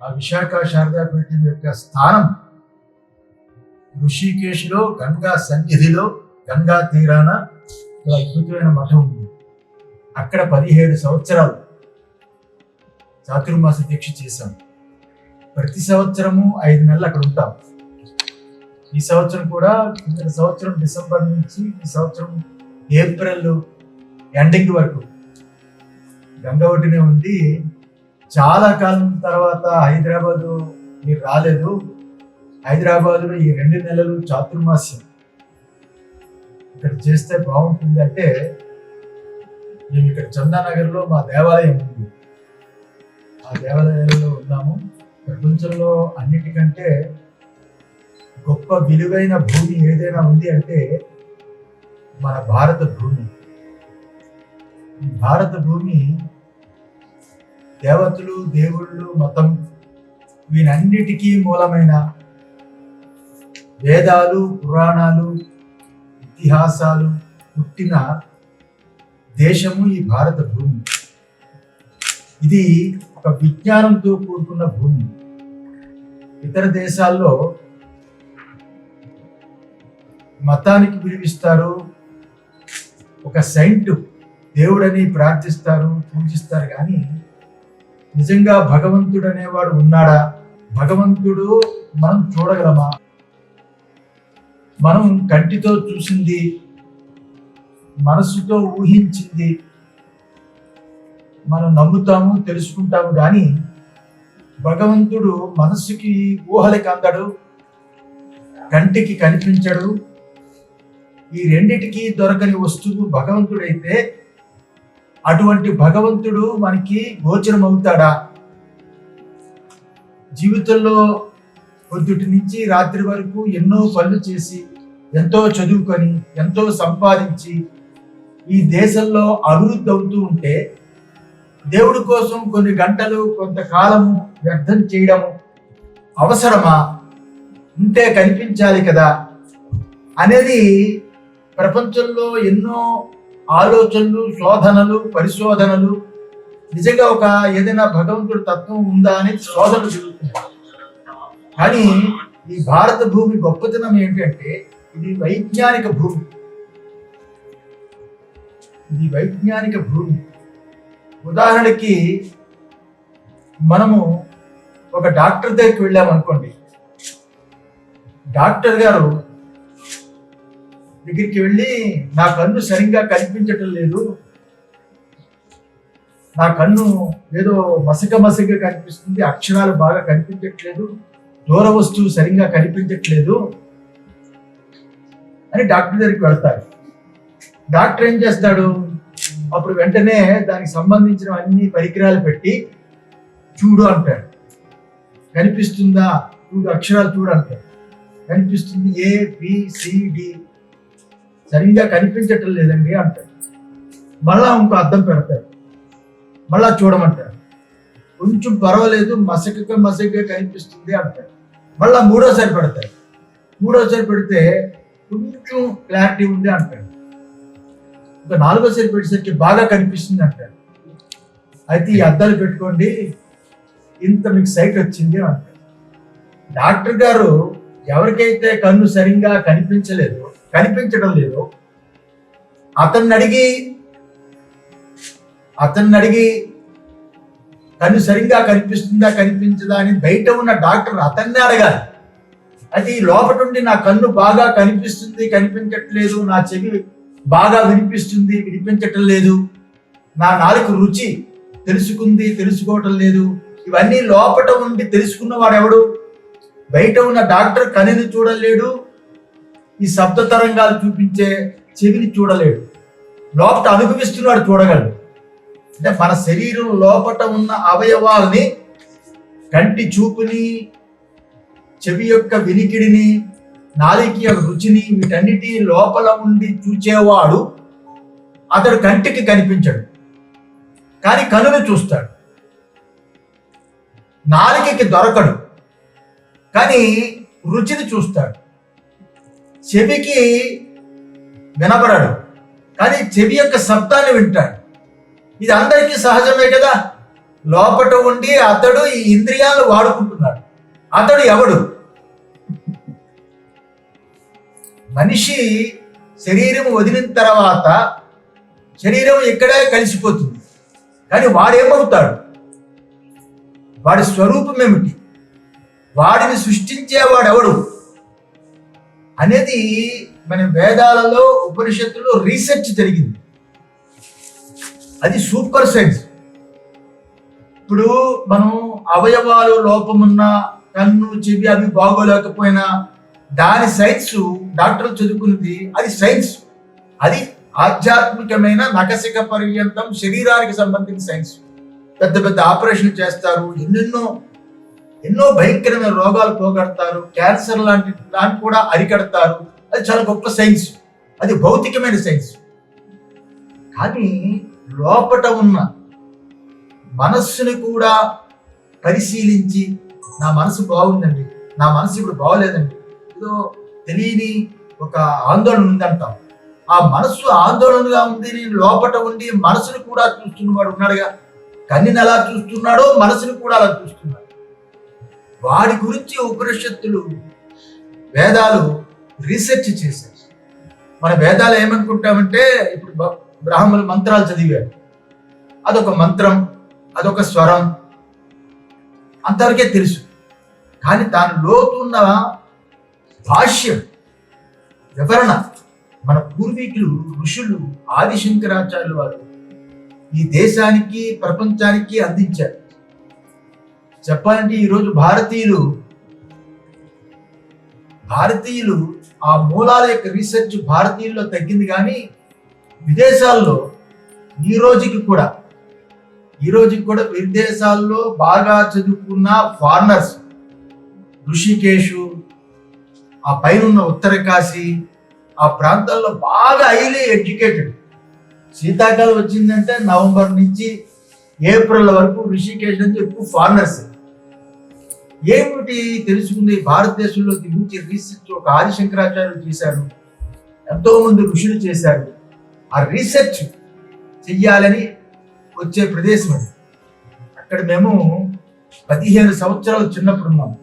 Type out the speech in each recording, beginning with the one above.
ఆ విశాఖ శారదాపీఠం యొక్క స్థానం ఋషికేశ్లో గంగా సన్నిధిలో గంగా తీరాన అద్భుతమైన మఠం ఉంది. అక్కడ పదిహేడు సంవత్సరాలు చాతుర్మాస దీక్ష చేశాం. ప్రతి సంవత్సరము ఐదు నెలలు అక్కడ ఉంటాం. ఈ సంవత్సరం కూడా కింద సంవత్సరం డిసెంబర్ నుంచి ఈ సంవత్సరం ఏప్రిల్ ఎండింగ్ వరకు గంగ ఒడ్డునే ఉండి చాలా కాలం తర్వాత హైదరాబాదు మీరు రాలేదు. హైదరాబాద్లో ఈ రెండు నెలలు చాతుర్మాస్యం. ఇక్కడ చేస్తే బాగుంటుంది అంటే మేము ఇక్కడ చందానగర్లో మా దేవాలయం ఉంది. ఆ దేవాలయంలో ఉన్నాము. ప్రపంచంలో అన్నిటికంటే గొప్ప విలువైన భూమి ఏదైనా ఉంది అంటే మన భారత భూమి. భారత భూమి దేవతలు దేవుళ్ళు మతం వీనన్నిటికీ మూలమైన వేదాలు పురాణాలు ఇతిహాసాలు పుట్టిన దేశము ఈ భారత భూమి. ఇది ఒక విజ్ఞానంతో కూడుకున్న భూమి. ఇతర దేశాల్లో మతానికి విలువిస్తారు ఒక సైంట్ దేవుడని ప్రార్థిస్తారు పూజిస్తారు కానీ నిజంగా భగవంతుడు అనేవాడు ఉన్నాడా? భగవంతుడు మనం చూడగలమా? మనం కంటితో చూసింది మనసుతో ఊహించింది మనం నమ్ముతాము తెలుసుకుంటాము కానీ భగవంతుడు మనసుకి ఊహలకి అందడు కంటికి కనిపించడు. ఈ రెండిటికి దొరకని వస్తువు భగవంతుడైతే అటువంటి భగవంతుడు మనకి గోచరం అవుతాడా జీవితంలో పొద్దుటి నుంచి రాత్రి వరకు ఎన్నో పనులు చేసి ఎంతో చదువుకొని ఎంతో సంపాదించి ఈ దేశంలో అభివృద్ధి అవుతూ ఉంటే దేవుడి కోసం కొన్ని గంటలు కొంతకాలము వ్యర్థం చేయడము అవసరమా? ఉంటే కనిపించాలి కదా? అనేది ప్రపంచంలో ఎన్నో ఆలోచనలు శోధనలు పరిశోధనలు. నిజంగా ఒక ఏదైనా భగవంతుడి తత్వం ఉందా అని శోధనలు జరుగుతుంది. కానీ ఈ భారత భూమి గొప్పతనం ఏంటంటే ఇది వైజ్ఞానిక భూమి. ఇది వైజ్ఞానిక భూమి. ఉదాహరణకి మనము ఒక డాక్టర్ దగ్గరికి వెళ్ళామనుకోండి. డాక్టర్ గారు దగ్గరికి వెళ్ళి నా కన్ను సరిగ్గా కనిపించటం లేదు. నా కన్ను ఏదో మసక మసక కనిపిస్తుంది అక్షరాలు బాగా కనిపించట్లేదు దూర వస్తువు సరిగ్గా కనిపించట్లేదు అని డాక్టర్ దగ్గరికి వెళ్తారు. డాక్టర్ ఏం చేస్తాడు? అప్పుడు వెంటనే దానికి సంబంధించిన అన్ని పరికరాలు పెట్టి చూడు అంటాడు. కనిపిస్తుందా? చూడు అక్షరాలు చూడు అంటాడు. కనిపిస్తుంది ఏ బి సిడి సరిగ్గా కనిపించటం లేదండి అంటాడు. మళ్ళా ఇంకో అద్దం పెడతాడు. మళ్ళా చూడమంటాడు. కొంచెం పర్వాలేదు మసకగా మసకగా కనిపిస్తుంది అంటాడు. మళ్ళా మూడోసారి పెడతాడు. మూడోసారి పెడితే కొంచెం క్లారిటీ ఉంది అంటాడు. ఇంకా నాలుగోసారి పెట్టేసరికి బాగా కనిపిస్తుంది అంటాడు. అయితే ఈ అద్దాలు పెట్టుకోండి. ఇంత మీకు సైట్ వచ్చింది అంటాడు. డాక్టర్ గారు ఎవరికైతే కన్ను సరిగ్గా కనిపించలేదు కనిపించడం లేదు. అతన్ని అడిగి అతన్ని అడిగి కన్ను సరిగ్గా కనిపిస్తుందా కనిపించదా అని బయట ఉన్న డాక్టర్ అతన్ని అడగాలి. అది లోపల నా కన్ను బాగా కనిపిస్తుంది కనిపించట్లేదు నా చెవి బాగా వినిపిస్తుంది వినిపించటం లేదు నా నాలుగు రుచి తెలుసుకుంది తెలుసుకోవటం లేదు ఇవన్నీ లోపట ఉండి తెలుసుకున్నవాడు ఎవడు బయట ఉన్న డాక్టర్ కనిని చూడలేడు ఈ శబ్ద తరంగాలు చూపించే చెవిని చూడలేడు. లోపట అనుభవిస్తున్నాడు చూడగలడు. అంటే మన శరీరం లోపట ఉన్న అవయవాల్ని కంటి చూపుని చెవి యొక్క వినికిడిని నాలికి యొక్క రుచిని వీటన్నిటి లోపల ఉండి చూచేవాడు అతడు కంటికి కనిపించడు. కానీ కనులు చూస్తాడు. నాలికకి దొరకడు. కానీ రుచిని చూస్తాడు. చెవికి వినపడడు. కానీ చెవి యొక్క శబ్దాన్ని వింటాడు. ఇది అందరికీ సహజమే కదా? లోపట ఉండి అతడు ఈ ఇంద్రియాలు వాడుకుంటున్నాడు. అతడు ఎవడు? మనిషి శరీరం వదిలిన తర్వాత శరీరం ఇక్కడే కలిసిపోతుంది. కానీ వాడేమవుతాడు? వాడి స్వరూపం ఏమిటి? వాడిని సృష్టించేవాడు ఎవడు అనేది మన వేదాలలో ఉపనిషత్తులో రీసెర్చ్ జరిగింది. అది సూపర్ సైన్స్ ఇప్పుడు మనం అవయవాలు లోపమున్న కన్ను చెవి అవి బాగోలేకపోయినా దాని సైన్స్ డాక్టర్లు చదువుకున్నది అది సైన్స్ అది ఆధ్యాత్మికమైన నకసిక పర్యంతం శరీరానికి సంబంధించిన సైన్స్ పెద్ద పెద్ద ఆపరేషన్ చేస్తారు ఎన్నెన్నో ఎన్నో భయంకరమైన రోగాలు పోగొడతారు క్యాన్సర్ లాంటి దాన్ని కూడా అరికడతారు. అది చాలా గొప్ప సైన్స్ అది భౌతికమైన సైన్స్ కానీ లోపట ఉన్న మనస్సుని కూడా పరిశీలించి నా మనసు బాగుందండి నా మనసు ఇప్పుడు బాగోలేదండి. ఏదో తెలియని ఒక ఆందోళన ఉందంటాం. ఆ మనస్సు ఆందోళనగా ఉంది నేను లోపట ఉండి మనసుని కూడా చూస్తున్నవాడు ఉన్నాడుగా. కన్నిని ఎలా చూస్తున్నాడో మనసుని కూడా అలా చూస్తున్నాడు. వాడి గురించి ఉపనిషత్తులు వేదాలు రీసెర్చ్ చేశారు. మన వేదాలు ఏమనుకుంటామంటే ఇప్పుడు బ్రాహ్మణులు మంత్రాలు చదివారు. అదొక మంత్రం అదొక స్వరం అంతవరకే తెలుసు. కానీ దాని లోతున్న భాష్యం వివరణ మన పూర్వీకులు ఋషులు ఆదిశంకరాచార్యులు వారు ఈ దేశానికి ప్రపంచానికి అందించారు. చెప్పాలంటే ఈరోజు భారతీయులు భారతీయులు ఆ మూలాల యొక్క రీసెర్చ్ భారతీయుల్లో తగ్గింది కానీ విదేశాల్లో ఈ రోజుకి కూడా ఈ రోజుకి కూడా విదేశాల్లో బాగా చదువుకున్న ఫారినర్స్ ఋషికేశు ఆ పైన ఉన్న ఉత్తరకాశీ ఆ ప్రాంతాల్లో బాగా హైలీ ఎడ్యుకేటెడ్ శీతాకాలం వచ్చిందంటే నవంబర్ నుంచి ఏప్రిల్ వరకు ఋషికేశ్ నుంచి ఎక్కువ ఫారినర్స్ ఏమిటి తెలుసుకుంది భారతదేశంలో దిగుంచి రీసెర్చ్ ఒక ఆదిశంకరాచార్యులు చేశారు ఎంతో మంది ఋషులు చేశారు. ఆ రీసెర్చ్ చెయ్యాలని వచ్చే ప్రదేశం అది. అక్కడ మేము పదిహేను సంవత్సరాలు చిన్నప్పుడు ఉన్నాం.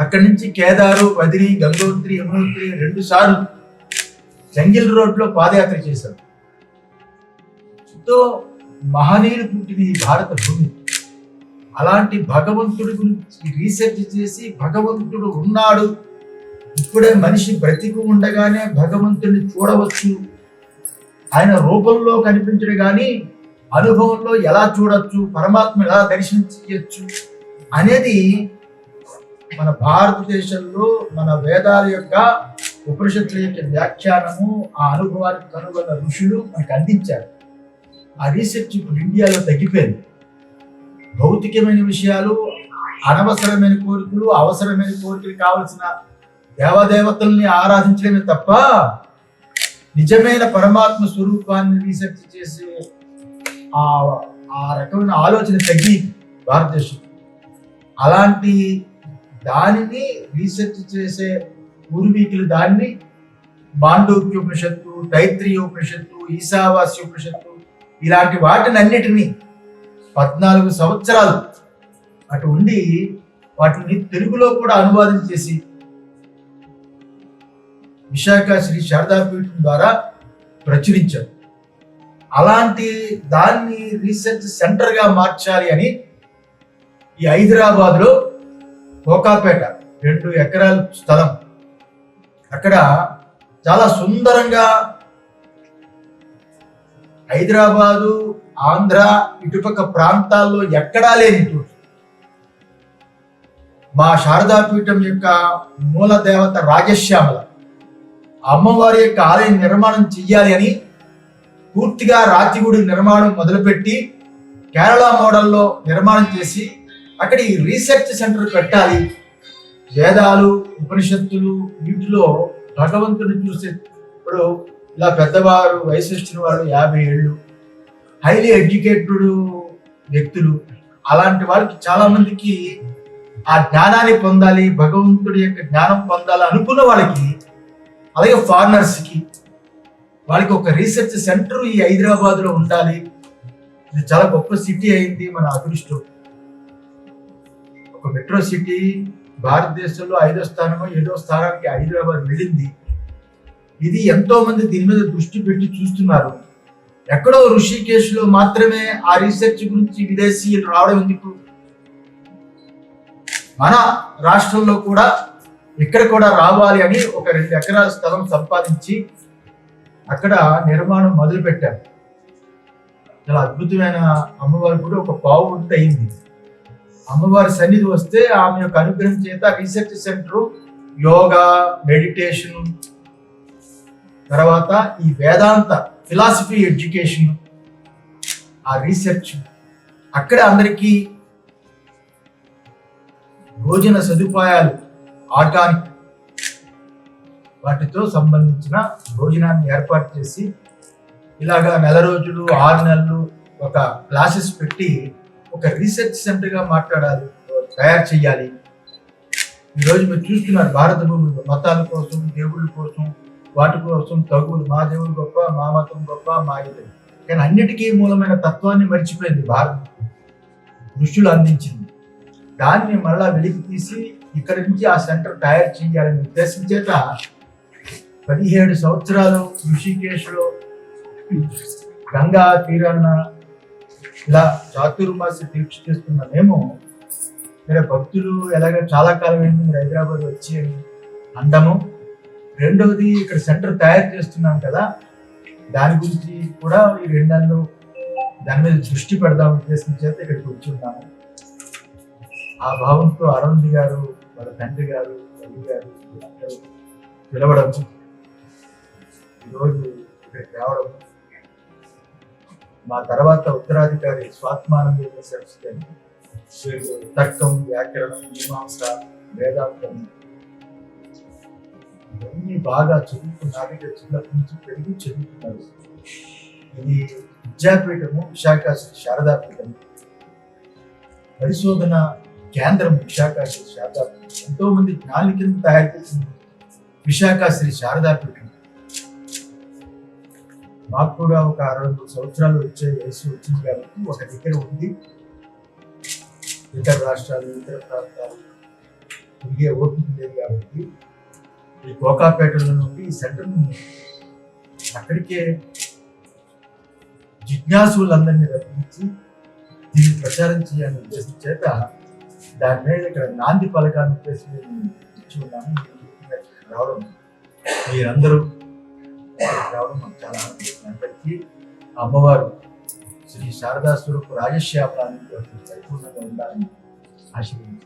అక్కడి నుంచి కేదారు బదిరి గంగోత్రి యమునోత్రి రెండు సార్లు జంగిల్ రోడ్లో పాదయాత్ర చేశారు ఎంతో మహనీయులు పుట్టిన ఈ భారత భూమి. అలాంటి భగవంతుడి గురించి రీసెర్చ్ చేసి భగవంతుడు ఉన్నాడు. ఇప్పుడే మనిషి బ్రతికి ఉండగానే భగవంతుడిని చూడవచ్చు. ఆయన రూపంలో కనిపించడు కానీ అనుభవంలో ఎలా చూడొచ్చు పరమాత్మ ఎలా దర్శనం చేయొచ్చు అనేది మన భారతదేశంలో మన వేదాల యొక్క ఉపనిషత్తుల యొక్క వ్యాఖ్యానము ఆ అనుభవానికి కనుగొన్న ఋషులు మనకు అందించారు. ఆ రీసెర్చ్ ఇప్పుడు ఇండియాలో తగ్గిపోయింది. భౌతికమైన విషయాలు అనవసరమైన కోరికలు అవసరమైన కోరికలు కావలసిన దేవదేవతల్ని ఆరాధించడమే తప్ప నిజమైన పరమాత్మ స్వరూపాన్ని రీసెర్చ్ చేసే ఆ ఆ రకమైన ఆలోచన తగ్గి భారతదేశం. అలాంటి దానిని రీసెర్చ్ చేసే పూర్వీకులు దాన్ని మాండూక్య ఉపనిషత్తు తైత్రీయ ఉపనిషత్తు ఈశావాస్య ఉపనిషత్తు ఇలాంటి వాటిని అన్నిటినీ పద్నాలుగు సంవత్సరాలు అటు ఉండి వాటిని తెలుగులో కూడా అనువాదం చేసి విశాఖ శ్రీ శారదాపీఠం ద్వారా ప్రచురించారు. అలాంటి దాన్ని రీసెర్చ్ సెంటర్గా మార్చాలి అని ఈ హైదరాబాద్లో కోకాపేట రెండు ఎకరాల స్థలం. అక్కడ చాలా సుందరంగా హైదరాబాదు ఆంధ్ర ఇటుపక్క ప్రాంతాల్లో ఎక్కడా లేని చోటు మా శారదాపీఠం యొక్క మూల దేవత రాజశ్యామల అమ్మవారి యొక్క ఆలయం నిర్మాణం చెయ్యాలి అని పూర్తిగా రాతిగుడి నిర్మాణం మొదలుపెట్టి కేరళ మోడల్లో నిర్మాణం చేసి అక్కడ ఈ రీసెర్చ్ సెంటర్ పెట్టాలి. వేదాలు ఉపనిషత్తులు వీటిలో భగవంతుని చూసే ఇప్పుడు ఇలా పెద్దవారు వయసు వచ్చిన వారు యాభై ఏళ్ళు హైలీ ఎడ్యుకేటెడ్ వ్యక్తులు. అలాంటి వాళ్ళకి చాలా మందికి ఆ జ్ఞానాన్ని పొందాలి భగవంతుడి యొక్క జ్ఞానం పొందాలి అనుకున్న వాళ్ళకి అలాగే ఫారినర్స్కి వాళ్ళకి ఒక రీసెర్చ్ సెంటర్ ఈ హైదరాబాద్లో ఉండాలి. ఇది చాలా గొప్ప సిటీ అయింది మన అదృష్టం. ఒక మెట్రో సిటీ భారతదేశంలో ఐదో స్థానమో ఏడో స్థానానికి హైదరాబాద్ వెళ్ళింది. ఇది ఎంతో మంది దీని మీద దృష్టి పెట్టి చూస్తున్నారు. ఎక్కడో ఋషికేశ్లో మాత్రమే ఆ రీసెర్చ్ గురించి విదేశీయులు రావడం ఎందుకు? మన రాష్ట్రంలో కూడా ఇక్కడ కూడా రావాలి అని ఒక రెండు ఎకరాల స్థలం సంపాదించి అక్కడ నిర్మాణం మొదలు పెట్టారు చాలా అద్భుతమైన అమ్మవారి కూడా ఒక పావు అయింది. అమ్మవారి సన్నిధి వస్తే ఆమె యొక్క అనుగ్రహం చేత రీసెర్చ్ సెంటర్ యోగా మెడిటేషన్ తర్వాత ఈ వేదాంత ఫిలాసఫీ ఎడ్యుకేషన్ ఆ రీసెర్చ్ అక్కడ అందరికీ భోజన సదుపాయాలు ఆటానికి వాటితో సంబంధించిన భోజనాన్ని ఏర్పాటు చేసి ఇలాగా నెల రోజులు ఆరు నెలలు ఒక క్లాసెస్ పెట్టి ఒక రీసెర్చ్ సెంటర్గా మాట్లాడాలి తయారు చేయాలి. ఈరోజు మీరు చూస్తున్నారు భారత భూములు మతాల కోసం దేవుళ్ళ కోసం వాటి కోసం తగులు మా దేవుడు గొప్ప మా మతం గొప్ప మా ఇది. కానీ అన్నిటికీ మూలమైన తత్వాన్ని మర్చిపోయింది భారత్. ఋషులు అందించింది. దాన్ని మళ్ళా వెలికి తీసి ఇక్కడి నుంచి ఆ సెంటర్ తయారు చేయాలనే ఉద్దేశం చేత పదిహేడు సంవత్సరాలు ఋషికేశ్లో గంగా తీరాన ఇలా చాతుర్మాస దీక్ష చేస్తున్న మేము మీరు భక్తులు ఎలాగ చాలా కాలం అయింది మీరు హైదరాబాద్ వచ్చి అందము. రెండవది ఇక్కడ సెంటర్ తయారు చేస్తున్నాం కదా దాని గురించి కూడా ఈ రెండు దాని మీద దృష్టి పెడదాం ఉద్దేశం చేత ఇక్కడికి వచ్చి ఉన్నాము. ఆ భావంతో అరుణ్ గారు వాళ్ళ తండ్రి గారు రవి గారు వీళ్ళందరూ పిలవడం ఈరోజు ఇక్కడికి రావడం మా తర్వాత ఉత్తరాధికారి స్వాత్మానంద సరస్వతి తర్కం వ్యాకరణం మీమాంస వేదాంతం ఇవన్నీ బాగా చదువుకున్న దగ్గర చిన్నప్పటి నుంచి పెరిగి చదువుకున్నారు. ఇది విద్యాపీఠము విశాఖ శ్రీ శారదాపీఠం పరిశోధన కేంద్రం విశాఖ శ్రీ శారదాపీఠం. ఎంతో మంది జ్ఞాని కింద తయారు చేసింది విశాఖ శ్రీ శారదాపీఠం. మాకు కూడా ఒక అరవై మూడు సంవత్సరాలు వచ్చే వయసు వచ్చింది కాబట్టి ఒక దగ్గర ఉంది ఇతర రాష్ట్రాలు ఇతర ప్రాంతాలు తిరిగే ఓపిక లేదు కాబట్టి ఈ గోకాపేటలో నుండి ఈ సెంటర్ అక్కడికే జిజ్ఞాసులందరినీ రప్పించి దీన్ని ప్రచారం చేయాలని ఉద్దేశం చేత దాని మీద ఇక్కడ నాంది పలకాన్ని ఉద్దేశం ఇచ్చి ఉన్నాను రావడం మీరందరూ రావడం మాకు చాలా ఆనందం అందరికీ అమ్మవారు శ్రీ శారదా స్వరూపు రాజశ్యామలాన్ని పరిపూర్ణంగా ఉండాలని ఆశీర్వదించారు